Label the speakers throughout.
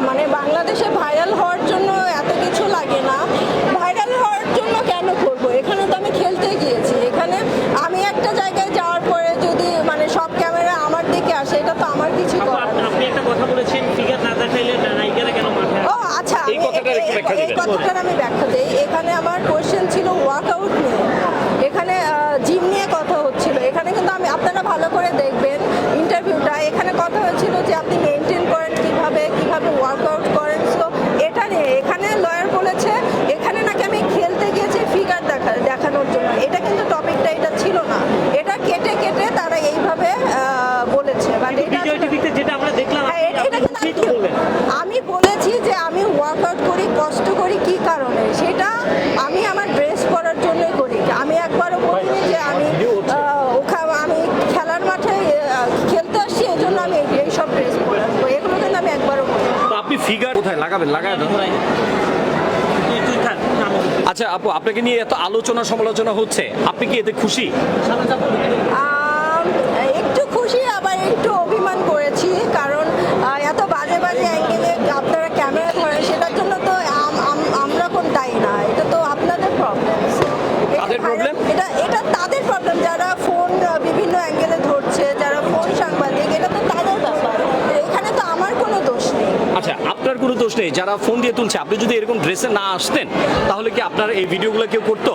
Speaker 1: মানে বাংলাদেশে ভাইরাল হওয়ার জন্য এত কিছু লাগে না ভাইরাল হওয়ার জন্য কেন করব এখানে তো আমি খেলতে গিয়েছি এখানে আমি একটা জায়গায় যাওয়ার পরে যদি মানে সব ক্যামেরা আমার দিকে আসে এটা তো আমার কিছু।
Speaker 2: আপনি একটা কথা বলেছেন ফিগার না দেখাইলে নায়িকারা কেন মাঠে
Speaker 1: ও আচ্ছা
Speaker 3: এই। কথাটার
Speaker 1: আমি ব্যাখ্যা দিই এখানে আমার কোয়েশ্চেন ছিল ওয়ার্কআউট নিয়ে এখানে জিম নিয়ে কথা হচ্ছিল এখানে কিন্তু আমি আপনারা ভালো করে দেখবেন ইন্টারভিউটা এখানে কথা হয়েছিল যে আপনি মেনটেন করেন কীভাবে কীভাবে ওয়ার্কআউট করেন সো এটা নিয়ে এখানে লয়ার বলেছে এখানে নাকি আমি খেলতে গিয়েছি ফিগার দেখা দেখানোর জন্য এটা কিন্তু টপিকটা এটা ছিল না এটা কেটে কেটে তারা এইভাবে আহ, বলেছে বাট এটা
Speaker 2: বিজয়
Speaker 1: আসলে-
Speaker 2: টিভিতে যেটা আমরা দেখলাম
Speaker 1: হ্যাঁ, আমি বলেছি যে আমি ওয়ার্কআউট করি কষ্ট করি কি কারণে? সেটা আমি আমার ড্রেস পরার জন্যই করি। আমি একবারও বলিনি যে আমি ওখানে আমি খেলার মাঠে খেলতে আসছি এই জন্য আমি এই- এইসব ড্রেস পরে আসব। এগুলো কিন্তু আমি একবারও বলি
Speaker 3: আপনি ফিগার কোথায়? লাগাবেন লাগায় দাও।
Speaker 2: তুই তুই থাক আমি
Speaker 3: আচ্ছা আপু আপনাকে নিয়ে এত আলোচনা সমালোচনা হচ্ছে। আপনি কি এতে খুশি?
Speaker 1: একটু খুশি আবার একটু অভিমান করেছি কারণ এত বাজে বাজে অ্যাঙ্গেলে আপনারা ক্যামেরা ধরেন সেটার জন্য তো আম- আম- আমরা কোন দায়ী না এটা তো আপনাদের প্রবলেম এটা এটা তাদের প্রবলেম যারা ফোন বিভিন্ন অ্যাঙ্গেলে ধরছে যারা ফোন সাংবাদিক এটা তো তাদের ব্যাপার। এখানে তো আমার কোনো দোষ নেই।
Speaker 3: আচ্ছা আপনার কোনো দোষ নেই যারা ফোন দিয়ে তুলছে আপনি যদি এরকম ড্রেসে না আসতেন তাহলে কি আপনার এই ভিডিওগুলো কেউ করতো?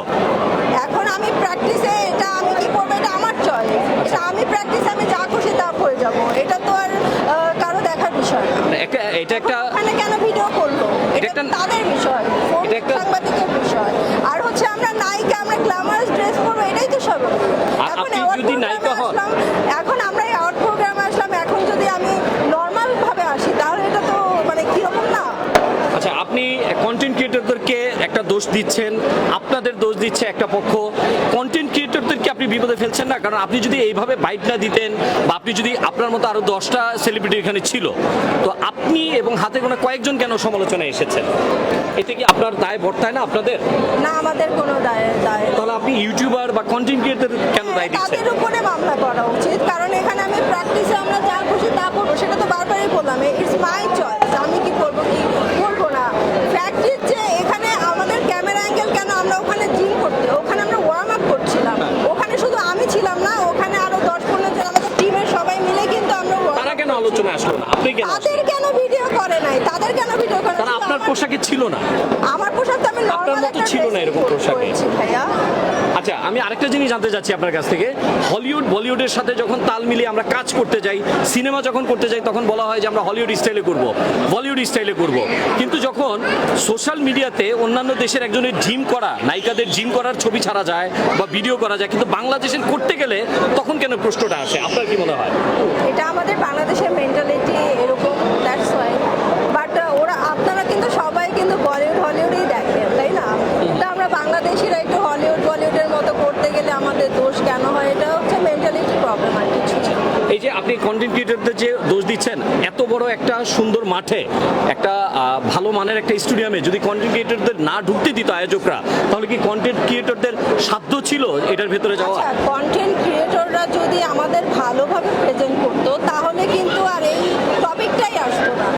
Speaker 1: এখন আমি প্র্যাকটিসে এটা আমি কি করব এটা আমার চয়েস এটা আমি প্র্যাকটিসে আমি যা খুশি তা করে যাব এটা তো আর আহ, কারও দেখার বিষয় না
Speaker 3: মানে একটা এটা একটা
Speaker 1: ওখানে কেন ভিডিও করল? এটা
Speaker 3: একটা-
Speaker 1: তাদের বিষয়
Speaker 3: এটা একটা-
Speaker 1: সাংবাদিকের বিষয়। আর হচ্ছে আমরা নায়িকা আমরা গ্ল্যামারাস ড্রেস পরবো এটাই তো সব এখন
Speaker 3: আপনি যদি নায়িকা হন?
Speaker 1: এখন আমরা আউট প্রোগ্রামে আসলাম এখন যদি আমি নর্মাল ভাবে আসি তাহলে এটা তো মানে কীরকম না?
Speaker 3: আচ্ছা আপনি কন্টেন্ট ক্রিয়েটরদেরকে একটা দোষ দিচ্ছেন আপনাদের দোষ দিচ্ছে একটা পক্ষ। কন্টেন্ট আপনি বিপদে ফেলছেন না কারণ আপনি যদি এইভাবে বাইট না দিতেন বা আপনি যদি আপনার মতো আরও দশটা সেলিব্রিটি এখানে ছিল তো আপনি এবং হাতে গোনা কয়েকজন কেন সমালোচনায় এসেছেন? এতে কি আপনার দায় বর্তায় না আপনাদের?
Speaker 1: না আমাদের কোনো দায় দায়
Speaker 3: তাহলে আপনি ইউটিউবার বা কন্টেন্ট ক্রিয়েটর কেন দায় দিচ্ছেন?
Speaker 1: তাদের উপরে মামলা করা উচিত কারণ এখানে আমি প্র্যাকটিসে আমরা যা খুশি তা করব সেটা তো বারবারই বললাম ইটস মাই চয়েস আমি কি করব কি করব না ফ্যাক্ট যে এখানে আমাদের ক্যামেরা অ্যাঙ্গেল কেন আমরা ওখানে জিম করতে ওখানে আমরা ওয়ার্ম আপ করছিলাম ওখানে শুধু আমি ছিলাম না ওখানে আরও দশ পনেরো জন আমাদের টিমের সবাই মিলে কিন্তু আমরা warm
Speaker 3: তারা
Speaker 1: up
Speaker 3: কেন
Speaker 1: করছিলাম।
Speaker 3: আলোচনা আসলো না। আপনি কেন
Speaker 1: তাদের কেন ভিডিও করে নাই? তাদের কেন ভিডিও করে
Speaker 3: তারা আপনার পোশাকে ছিল না।
Speaker 1: আমার পোশাক তো আমি
Speaker 3: আপনার মতো ছিল না এরকম পোশাকে। আচ্ছা আমি আরেকটা জিনিস জানতে চাচ্ছি আপনার কাছ থেকে। হলিউড বলিউডের সাথে যখন তাল মিলিয়ে আমরা কাজ করতে যাই সিনেমা যখন করতে যাই তখন বলা হয় যে আমরা হলিউড স্টাইলে করব বলিউড স্টাইলে করব। কিন্তু যখন সোশ্যাল মিডিয়াতে অন্যান্য দেশের একজনের জিম করা নায়িকাদের জিম করার ছবি ছাড়া যায় বা ভিডিও করা যায় কিন্তু বাংলাদেশের করতে গেলে তখন কেন প্রশ্নটা আসে? আপনার কি মনে হয়?
Speaker 1: এটা আমাদের বাংলাদেশের মেন্টালিটি এরকম দ্যাটস ওয়াই বাট ওরা আপনারা কিন্তু সবাই কিন্তু বলিউড হলিউডই দেখেন তাই না? তা আমরা বাংলাদেশিরা একটু হলিউড বলিউডের মতো করতে গেলে আমাদের দোষ কেন হয়? এটা হচ্ছে মেন্টালিটি প্রবলেম আর কিছু
Speaker 3: এই যে আপনি কন্টেন্ট ক্রিয়েটরদের যে দোষ দিচ্ছেন এত বড় একটা সুন্দর মাঠে একটা ভালো মানের একটা স্টেডিয়ামে যদি কন্টেন্ট ক্রিয়েটরদের না ঢুকতে দিত আয়োজকরা তাহলে কি কন্টেন্ট ক্রিয়েটরদের সাধ্য ছিল এটার ভেতরে যাওয়া?
Speaker 1: আচ্ছা কন্টেন্ট যদি আমাদের ভালোভাবে প্রেজেন্ট করতো তাহলে কিন্তু আর এই টপিকটাই আসতো না।